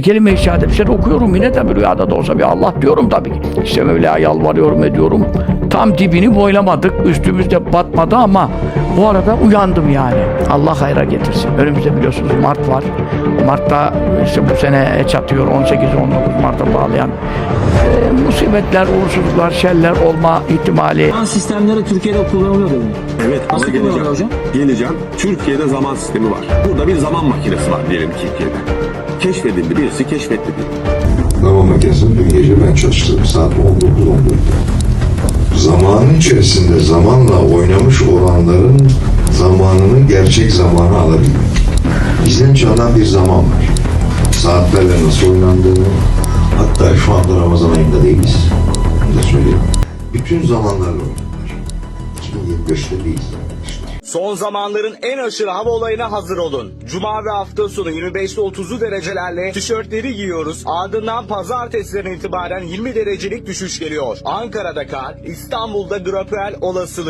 Kelime-i şehadet bir okuyorum yine de bir rüyada da olsa bir Allah diyorum tabii ki. İşte Mevla'ya yalvarıyorum ediyorum. Tam dibini boylamadık. Üstümüzde batmadı ama bu arada uyandım yani. Allah hayra getirsin. Önümüzde biliyorsunuz Mart var. Mart'ta işte bu sene çatıyor 18-19 Mart'a bağlayan e, musibetler, uğursuzluklar, şerler olma ihtimali Zaman sistemleri Türkiye'de kullanılıyor dedi. Evet ama Nasıl geleceğim. kullanılıyor hocam? Geleceğim. Türkiye'de zaman sistemi var. Burada bir zaman makinesi var diyelim ki Türkiye'de. Keşfedildi birisi keşfetti diye. Zaman makinesini dün gece ben çalıştım saat 19.14'te. Zamanın içerisinde zamanla oynamış olanların zamanını gerçek zamana alabilmek. Bizden çalan bir zaman var. Saatlerle nasıl oynandığını, hatta şu anda Ramazan ayında değiliz. Bunu da söyleyeyim. Bütün zamanlarla oynadılar. 2025'te değiliz arkadaşlar. Son zamanların en aşırı hava olayına hazır olun. Cuma ve hafta sonu 25'te 30'lu derecelerle tişörtleri giyiyoruz. Ardından pazartesiden itibaren 20 derecelik düşüş geliyor. Ankara'da kar, İstanbul'da grapel olasılığı.